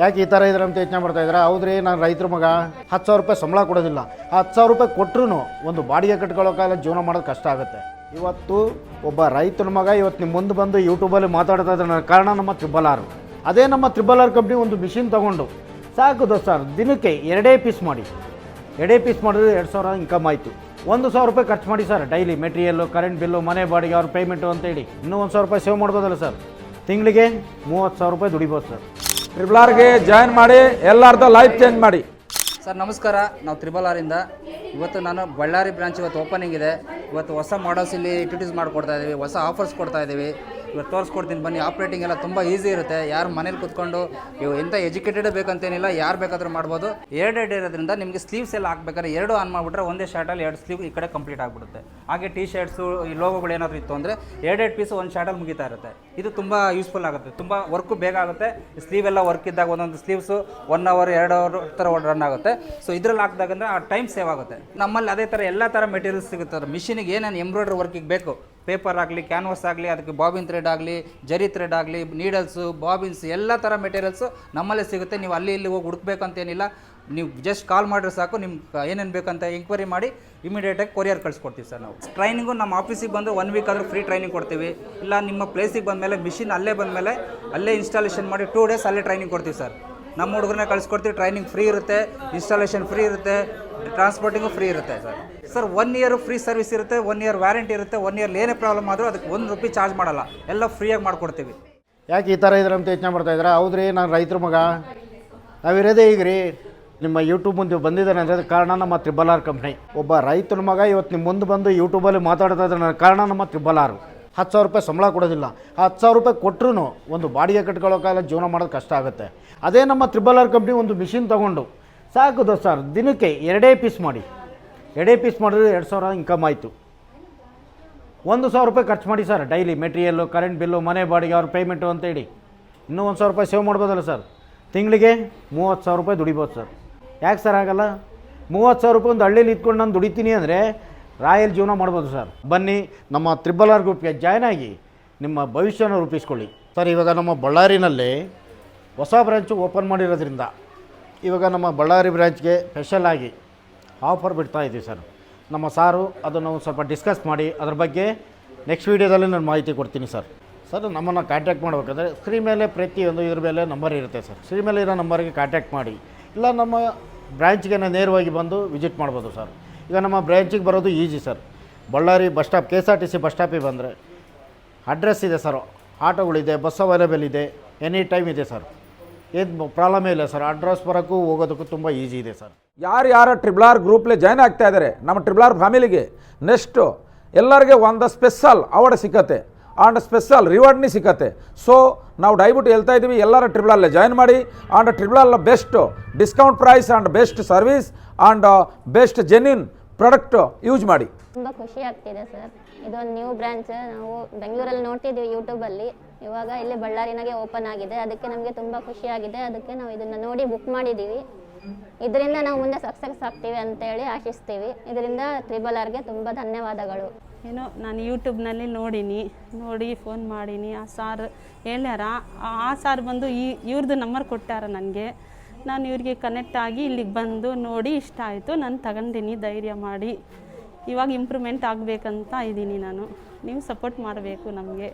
ಯಾಕೆ ಈ ಥರ ಇದ್ರೆ ಅಂತ ಯೋಚನೆ ಮಾಡ್ತಾ ಇದ್ದಾರೆ? ಹೌದ್ರಿ, ನಾನು ರೈತರ ಮಗ. ಹತ್ತು ಸಾವಿರ ರೂಪಾಯಿ ಸಂಬಳ ಕೊಡೋದಿಲ್ಲ. ಹತ್ತು ಸಾವಿರ ರೂಪಾಯಿ ಕೊಟ್ಟರು ಒಂದು ಬಾಡಿಗೆ ಕಟ್ಕೊಳ್ಳೋಕ್ಕಾಗಲ್ಲ ಜೀವನ ಮಾಡೋದು ಕಷ್ಟ ಆಗುತ್ತೆ. ಇವತ್ತು ಒಬ್ಬ ರೈತನ ಮಗ ಇವತ್ತು ನಿಮ್ಮ ಮುಂದೆ ಬಂದು ಯೂಟ್ಯೂಬಲ್ಲಿ ಮಾತಾಡ್ತಾ ಇದ್ದಾನೆ. ಕಾರಣ ನಮ್ಮ ತ್ರಿಬಲ್ ಆರ್ ಅದೇ ನಮ್ಮ ತ್ರಿಬಲ್ ಆರ್ ಕಂಪ್ನಿ ಒಂದು ಮಿಷಿನ್ ತೊಗೊಂಡು ಸಾಕು ಸರ್ ದಿನಕ್ಕೆ ಎರಡೇ ಪೀಸ್ ಮಾಡಿ. ಎರಡೇ ಪೀಸ್ ಮಾಡಿದ್ರೆ ಎರಡು ಸಾವಿರ ಇನ್ಕಮ್ ಆಯಿತು. ಒಂದು ಸಾವಿರ ರೂಪಾಯಿ ಖರ್ಚು ಮಾಡಿ sir daily material current bill ಮನೆ ಬಾಡಿಗೆ ಅವ್ರ ಪೇಮೆಂಟು ಅಂತೇಳಿ ಇನ್ನೂ ಒಂದು ಸಾವಿರ ರೂಪಾಯಿ ಸೇವ್ ಮಾಡ್ಬೋದಲ್ಲ ಸರ್? ತಿಂಗಳಿಗೆ ಮೂವತ್ತು ಸಾವಿರ ರೂಪಾಯಿ ದುಡಿಬೋದು ಸರ್. ಟ್ರಿಬಲ್ ಆರ್ಗೆ ಜಾಯಿನ್ ಮಾಡಿ, ಎಲ್ಲಾರ್ದು ಲೈಫ್ ಚೇಂಜ್ ಮಾಡಿ. ಸರ್, ನಮಸ್ಕಾರ. ನಾವು ತ್ರಿಬಲ್ ಇಂದ ಇವತ್ತು ನಾನು ಬಳ್ಳಾರಿ ಬ್ರಾಂಚ್ ಇವತ್ತು ಓಪನಿಂಗ್ ಇದೆ. ಇವತ್ತು ಹೊಸ ಮಾಡಲ್ಸ್ ಇಲ್ಲಿ ಇಂಟ್ರೊಡ್ಯೂಸ್ ಮಾಡಿಕೊಡ್ತಾ ಇದ್ದೀವಿ ಹೊಸ ಆಫರ್ಸ್ ಕೊಡ್ತಾ ಇದ್ದೀವಿ ಇವತ್ತು ತೋರಿಸ್ಕೊಡ್ತೀನಿ, ಬನ್ನಿ. ಆಪ್ರೇಟಿಂಗ್ ಎಲ್ಲ ತುಂಬ ಈಸಿ ಇರುತ್ತೆ. ಯಾರು ಮನೇಲಿ ಕುತ್ಕೊಂಡು, ಇವು ಎಂಥ ಎಜುಕೇಟೆಡ್ ಬೇಕಂತೇನಿಲ್ಲ, ಯಾರು ಬೇಕಾದರೂ ಮಾಡ್ಬೋದು. ಎರಡೆರಡು ಇರೋದ್ರಿಂದ ನಿಮಗೆ ಸ್ಲೀವ್ಸ್ ಎಲ್ಲ ಹಾಕ್ಬೇಕಾದ್ರೆ ಎರಡು ಆನ್ ಮಾಡಿಬಿಟ್ರೆ ಒಂದೇ ಶರ್ಟಲ್ಲಿ ಎರಡು ಸ್ಲೀವ್ ಈ ಕಡೆ ಕಂಪ್ಲೀಟ್ ಆಗಿಬಿಡುತ್ತೆ. ಹಾಗೆ ಟೀ ಶರ್ಟ್ಸು ಈ ಲೋಗೋಗಳು ಏನಾದರೂ ಇತ್ತು ಅಂದರೆ ಎರಡೆರಡು ಪೀಸು ಒಂದು ಶರ್ಟಲ್ಲಿ ಮುಗಿತಾ ಇರುತ್ತೆ. ಇದು ತುಂಬ ಯೂಸ್ಫುಲ್ ಆಗುತ್ತೆ. ತುಂಬ ವರ್ಕು ಬೇಗ ಆಗುತ್ತೆ. ಸ್ಲೀವ್ ಎಲ್ಲ ವರ್ಕ್ ಇದ್ದಾಗ ಒಂದೊಂದು ಸ್ಲೀವ್ಸು ಒನ್ ಅವರ್ ಎರಡು ಅವರ್ ಥರ ರನ್ ಆಗುತ್ತೆ. ಸೊ ಇದ್ರಲ್ಲಿ ಹಾಕಿದಾಗಂದ್ರೆ ಆ ಟೈಮ್ ಸೇವ್ ಆಗುತ್ತೆ. ನಮ್ಮಲ್ಲಿ ಅದೇ ಥರ ಎಲ್ಲ ಥರ ಮೆಟೀರಿಯಲ್ಸ್ ಸಿಗುತ್ತೆ. ಮಿಷಿನಿಗೆ ಏನೇನು ಎಂಬ್ರಾಯ್ಡ್ರಿ ವರ್ಕಿಗೆ ಬೇಕು ಪೇಪರ್ ಆಗಲಿ, ಕ್ಯಾನ್ವಾಸ್ ಆಗಲಿ, ಅದಕ್ಕೆ ಬಾಬಿನ್ ಥ್ರೆಡ್ ಆಗಲಿ, ಜರಿ ಥ್ರೆಡ್ ಆಗಲಿ ನೀಡಲ್ಸು ಬಾಬಿನ್ಸ್ ಎಲ್ಲ ಥರ ಮೆಟೀರಿಯಲ್ಸು ನಮ್ಮಲ್ಲೇ ಸಿಗುತ್ತೆ. ನೀವು ಅಲ್ಲಿ ಇಲ್ಲಿ ಹೋಗಿ ಹುಡುಕ್ಬೇಕಂತೇನಿಲ್ಲ. ನೀವು ಜಸ್ಟ್ ಕಾಲ್ ಮಾಡಿದ್ರೆ ಸಾಕು. ನಿಮ್ಗೆ ಏನೇನು ಬೇಕಂತ ಎಂಕ್ವೈರಿ ಮಾಡಿ ಇಮಿಡಿಯೇಟಾಗಿ ಕೊರಿಯರ್ ಕಳಿಸ್ಕೊಡ್ತೀವಿ ಸರ್ ನಾವು. ಟ್ರೈನಿಂಗು ನಮ್ಮ ಆಫೀಸಿಗೆ ಬಂದು ಒನ್ ವೀಕ್ ಆದರೂ ಫ್ರೀ ಟ್ರೈನಿಂಗ್ ಕೊಡ್ತೀವಿ. ಇಲ್ಲ ನಿಮ್ಮ ಪ್ಲೇಸಿಗೆ ಬಂದಮೇಲೆ ಮಿಷಿನ್ ಅಲ್ಲೇ ಬಂದಮೇಲೆ ಅಲ್ಲೇ ಇನ್ಸ್ಟಾಲೇಷನ್ ಮಾಡಿ ಟೂ ಡೇಸ್ ಅಲ್ಲೇ ಟ್ರೈನಿಂಗ್ ಕೊಡ್ತೀವಿ ಸರ್. ನಮ್ಮ ಹುಡುಗರನ್ನ ಕಳಿಸ್ಕೊಡ್ತೀವಿ ಟ್ರೈನಿಂಗ್ ಫ್ರೀ ಇರುತ್ತೆ ಇನ್ಸ್ಟಾಲೇಷನ್ ಫ್ರೀ ಇರುತ್ತೆ ಟ್ರಾನ್ಸ್ಪೋರ್ಟಿಂಗು ಫ್ರೀ ಇರುತ್ತೆ sir. Sir one year free service ಇರುತ್ತೆ ಒನ್ ಇಯರ್ ವ್ಯಾರಂಟಿ ಇರುತ್ತೆ ಒನ್ ಇಯರ್ ಏನೇ ಪ್ರಾಬ್ಲಮ್ ಆದರೂ ಅದಕ್ಕೆ ಒಂದು ರೂಪಾಯಿ ಚಾರ್ಜ್ ಮಾಡಲ್ಲ. ಎಲ್ಲ ಫ್ರೀಯಾಗಿ ಮಾಡಿಕೊಡ್ತೀವಿ. ಯಾಕೆ ಈ ಥರ ಇದ್ರೆ ಅಂತ ಯೋಚನೆ ಮಾಡ್ತಾ ಇದ್ದಾರೆ? ಹೌದ್ರಿ, ನಾನು ರೈತರ ಮಗ. ನಾವಿರೋದೇ ಈಗ ರೀ ನಿಮ್ಮ ಯೂಟ್ಯೂಬ್ ಮುಂದೆ ಬಂದಿದ್ದಾನೆ ಅಂದರೆ ಕಾರಣ ನಮ್ಮ ತ್ರಿಬಲ್ ಆರ್ ಕಂಪ್ನಿ ಒಬ್ಬ ರೈತನ ಮಗ ಇವತ್ತು ನಿಮ್ಮ ಮುಂದೆ ಬಂದು ಯೂಟ್ಯೂಬಲ್ಲಿ ಮಾತಾಡ್ತಾ ಇದ್ದಾನೆ ಕಾರಣ ನಮ್ಮ ತ್ರಿಬಲ್ ಆರ್ ಹತ್ತು ಸಾವಿರ ರೂಪಾಯಿ ಸಂಬಳ ಕೊಡೋದಿಲ್ಲ. ಆ ಹತ್ತು ಸಾವಿರ ರೂಪಾಯಿ ಕೊಟ್ಟರು ಒಂದು ಬಾಡಿಗೆ ಕಟ್ಕೊಳ್ಳೋಕ್ಕಾಗಲ್ಲ ಜೀವನ ಮಾಡೋದು ಕಷ್ಟ ಆಗುತ್ತೆ. ಅದೇ ನಮ್ಮ ತ್ರಿಬಲ್ ಆರ್ ಕಂಪ್ನಿ ಒಂದು ಮಿಷಿನ್ ತೊಗೊಂಡು. ಸಾಕು ಸರ್, ದಿನಕ್ಕೆ ಎರಡೇ ಪೀಸ್ ಮಾಡಿ. ಎರಡೇ ಪೀಸ್ ಮಾಡಿದ್ರೆ ಎರಡು ಸಾವಿರ ಇನ್ಕಮ್ ಆಯಿತು. ಒಂದು ಸಾವಿರ ರೂಪಾಯಿ ಖರ್ಚು ಮಾಡಿ sir daily material current bill ಮನೆ, ಬಾಡಿಗೆ, ಅವ್ರ ಪೇಮೆಂಟು ಅಂತೇಳಿ ಇನ್ನೂ ಒಂದು ಸಾವಿರ ರೂಪಾಯಿ ಸೇವ್ ಮಾಡ್ಬೋದಲ್ಲ ಸರ್. ತಿಂಗಳಿಗೆ ಮೂವತ್ತು ಸಾವಿರ ರೂಪಾಯಿ ದುಡಿಬೋದು ಸರ್. ಯಾಕೆ ಸರ್ ಆಗಲ್ಲ? ಮೂವತ್ತು ಸಾವಿರ ರೂಪಾಯಿ ಒಂದು ಹಳ್ಳೀಲಿ ಇದ್ಕೊಂಡು ನಾನು ದುಡಿತೀನಿ ಅಂದರೆ ರಾಯಲ್ ಜೀವನ ಮಾಡ್ಬೋದು ಸರ್. ಬನ್ನಿ, ನಮ್ಮ ತ್ರಿಬಲ್ ಆರ್ ಗ್ರೂಪ್ಗೆ ಜಾಯ್ನ್ ಆಗಿ ನಿಮ್ಮ ಭವಿಷ್ಯನ ರೂಪಿಸ್ಕೊಳ್ಳಿ. ಸರ್, ಇವಾಗ ನಮ್ಮ ಬಳ್ಳಾರಿನಲ್ಲಿ ಹೊಸ ಬ್ರಾಂಚು ಓಪನ್ ಮಾಡಿರೋದ್ರಿಂದ ಇವಾಗ ನಮ್ಮ ಬಳ್ಳಾರಿ ಬ್ರಾಂಚ್ಗೆ ಸ್ಪೆಷಲ್ ಆಗಿ ಆಫರ್ ಬಿಡ್ತಾ ಇದ್ದೀವಿ ಸರ್. ನಮ್ಮ ಸಾರು, ಅದನ್ನು ಸ್ವಲ್ಪ ಡಿಸ್ಕಸ್ ಮಾಡಿ, ಅದ್ರ ಬಗ್ಗೆ ನೆಕ್ಸ್ಟ್ ವೀಡಿಯೋದಲ್ಲಿ ನಾನು ಮಾಹಿತಿ ಕೊಡ್ತೀನಿ ಸರ್. ಸರ್, ನಮ್ಮನ್ನು ಕಾಂಟ್ಯಾಕ್ಟ್ ಮಾಡಬೇಕಂದ್ರೆ ಸ್ಕ್ರೀನ್ ಮೇಲೆ ಪ್ರತಿಯೊಂದು ಇದ್ರ ಮೇಲೆ ನಂಬರ್ ಇರುತ್ತೆ ಸರ್. ಸ್ಕ್ರೀನ್ ಮೇಲೆ ಇರೋ ನಂಬರ್ಗೆ ಕಾಂಟ್ಯಾಕ್ಟ್ ಮಾಡಿ, ಇಲ್ಲ ನಮ್ಮ ಬ್ರ್ಯಾಂಚ್ಗೆ ನೇರವಾಗಿ ಬಂದು ವಿಸಿಟ್ ಮಾಡ್ಬೋದು ಸರ್. ಈಗ ನಮ್ಮ ಬ್ರ್ಯಾಂಚಿಗೆ ಬರೋದು easy sir. Bellary bus stop K S R T C bus ಸ್ಟಾಪಿಗೆ ಬಂದರೆ ಅಡ್ರೆಸ್ ಇದೆ ಸರ್. ಆಟೋಗಳಿದೆ, ಬಸ್ ಅವೈಲೇಬಲ್ ಇದೆ ಎನಿ ಟೈಮ್ ಇದೆ ಸರ್. ಏನು ಪ್ರಾಬ್ಲಮ್ ಇಲ್ಲ ಸರ್. ಅಡ್ರೆಸ್ ಬರೋಕ್ಕೂ ಹೋಗೋದಕ್ಕೂ ತುಂಬ ಈಜಿ ಇದೆ ಸರ್. ಯಾರು ಯಾರು ಟ್ರಿಬಲ್ ಆರ್ ಗ್ರೂಪ್ಲೆ ಜಾಯ್ನ್ ಆಗ್ತಾ ಇದ್ದಾರೆ ನಮ್ಮ ಟ್ರಿಬಲ್ ಆರ್ ಫ್ಯಾಮಿಲಿಗೆ ನೆಕ್ಸ್ಟು ಎಲ್ಲರಿಗೆ ಒಂದು ಸ್ಪೆಷಲ್ ಅವಾರ್ಡ್ ಸಿಕ್ಕತ್ತೆ. ಆ್ಯಂಡ್ ಸ್ಪೆಷಲ್ ರಿವಾರ್ಡ್ನೇ ಸಿಕ್ಕತ್ತೆ. ಸೊ ನಾವು ದಯವಿಟ್ಟು ಹೇಳ್ತಾ ಇದ್ದೀವಿ, ಎಲ್ಲರ ಟ್ರಿಬಲ್ ಅಲ್ಲೇ ಜಾಯ್ನ್ ಮಾಡಿ. ಆ್ಯಂಡ್ ಟ್ರಿಬಲ್ ಅಲ್ಲ best discount price and best service and best genuine product use ಮಾಡಿ. ತುಂಬ ಖುಷಿ ಆಗ್ತಿದೆ ಸರ್. ಇದೊಂದು ನ್ಯೂ ಬ್ರಾಂಚ್ ನಾವು ಬೆಂಗಳೂರಲ್ಲಿ ನೋಡ್ತಿದ್ದೀವಿ ಯೂಟ್ಯೂಬಲ್ಲಿ ಇವಾಗ ಇಲ್ಲಿ ಬಳ್ಳಾರಿನಾಗೆ ಓಪನ್ ಆಗಿದೆ. ಅದಕ್ಕೆ ನಮಗೆ ತುಂಬ ಖುಷಿ ಆಗಿದೆ. ಅದಕ್ಕೆ ನಾವು ಇದನ್ನು ನೋಡಿ ಬುಕ್ ಮಾಡಿದ್ದೀವಿ ಇದರಿಂದ ನಾವು ಮುಂದೆ ಸಕ್ಸಸ್ ಆಗ್ತೀವಿ ಅಂತೇಳಿ ಆಶಿಸ್ತೀವಿ. ಇದರಿಂದ ತ್ರಿಬಲ್ ಆರ್ಗೆ ತುಂಬ ಧನ್ಯವಾದಗಳು. ಏನೋ ನಾನು ಯೂಟ್ಯೂಬ್ನಲ್ಲಿ ನೋಡೀನಿ. ನೋಡಿ ಫೋನ್ ಮಾಡೀನಿ. ಆ ಸಾರ್ ಹೇಳ್ಯಾರ ಆ- ಆ ಸಾರ್ ಬಂದು ಈ ಇವ್ರದ್ದು ನಂಬರ್ ಕೊಟ್ಟಾರ ನನಗೆ. ನಾನು ಇವ್ರಿಗೆ ಕನೆಕ್ಟ್ ಆಗಿ ಇಲ್ಲಿಗೆ ಬಂದು ನೋಡಿ ಇಷ್ಟ ಆಯಿತು. ನಾನು ತಗೊಂಡಿನಿ, ಧೈರ್ಯ ಮಾಡಿ. ಇವಾಗ ಇಂಪ್ರೂವ್ಮೆಂಟ್ ಆಗಬೇಕಂತ ಇದ್ದೀನಿ ನಾನು. ನೀವು ಸಪೋರ್ಟ್ ಮಾಡಬೇಕು ನಮಗೆ.